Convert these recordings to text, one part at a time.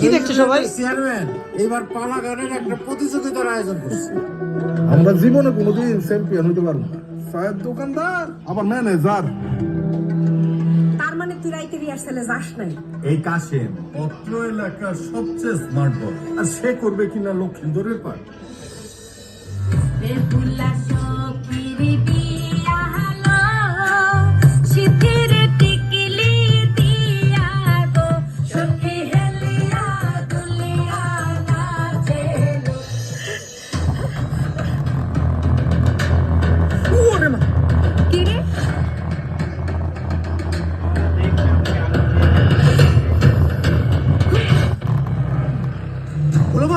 কি দেখছে সবাই? চেয়ারম্যান এবার পালা গানের একটা প্রতিযোগিতার আয়োজন করছে। আমরা জীবনে কোনোদিন চ্যাম্পিয়ন হতে পারব না। চায়ের দোকানদার আবার ম্যানেজার তার মানে তুই রাইতে রিহার্সালে যাস নাই? এই কাশেম অত্র এলাকার সবচেয়ে স্মার্ট বয় আর সে করবে কিনা লক্ষিন্দরের পাঠ সিদ্ধির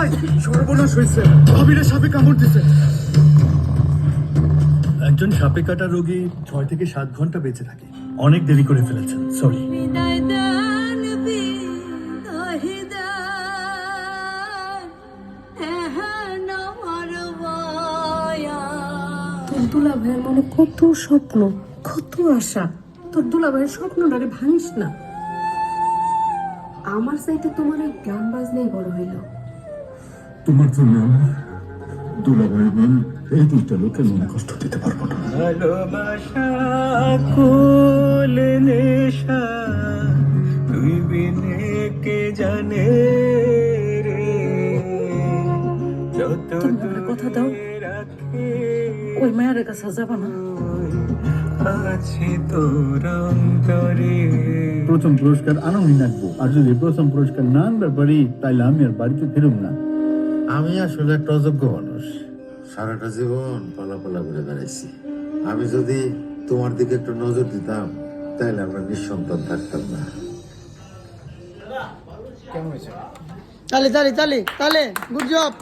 ভাই সর্বনাশ হয়েছে ভাবিরে সাপে কামড় দিছে। একজন সাপে কাটা রোগী ছয় থেকে সাত ঘণ্টা বেঁচে থাকে। অনেক দেরি করে ফেলেছেন সরি দুলা ভাইয়ের মনে কত স্বপ্ন কত আশা। তোর দুলা ভাইয়ের স্বপ্নটারে ভাঙিস না। আমার চাইতে তোমার এই গান বাজনাই বড় হইল। তোমার জন্য আমার দুলাভাই বোন এই দুইটা লোকের মনে কষ্ট দিতে পারব না। ভালোবাসা কুল নেশা তুই বিনে কে জানে রে? যত তুমি কথা দাও ওই মায়ের কাছে যাবা না। আছে তোর অন্তরে। প্রথম পুরস্কার আনামি নাকবো। আর যদি প্রথম পুরস্কার না আনবার পারি তাইলে আমি আর বাড়িতে ফিরুম না। আমি আসলে একটা অযোগ্য মানুষ। সারাটা জীবন পালাপালা করে বেড়াইছি। আমি যদি তোমার দিকে একটু নজর দিতাম তাহলে আমরা নিঃসন্তান থাকতাম না। তালে তালে তালে তালে গুড জব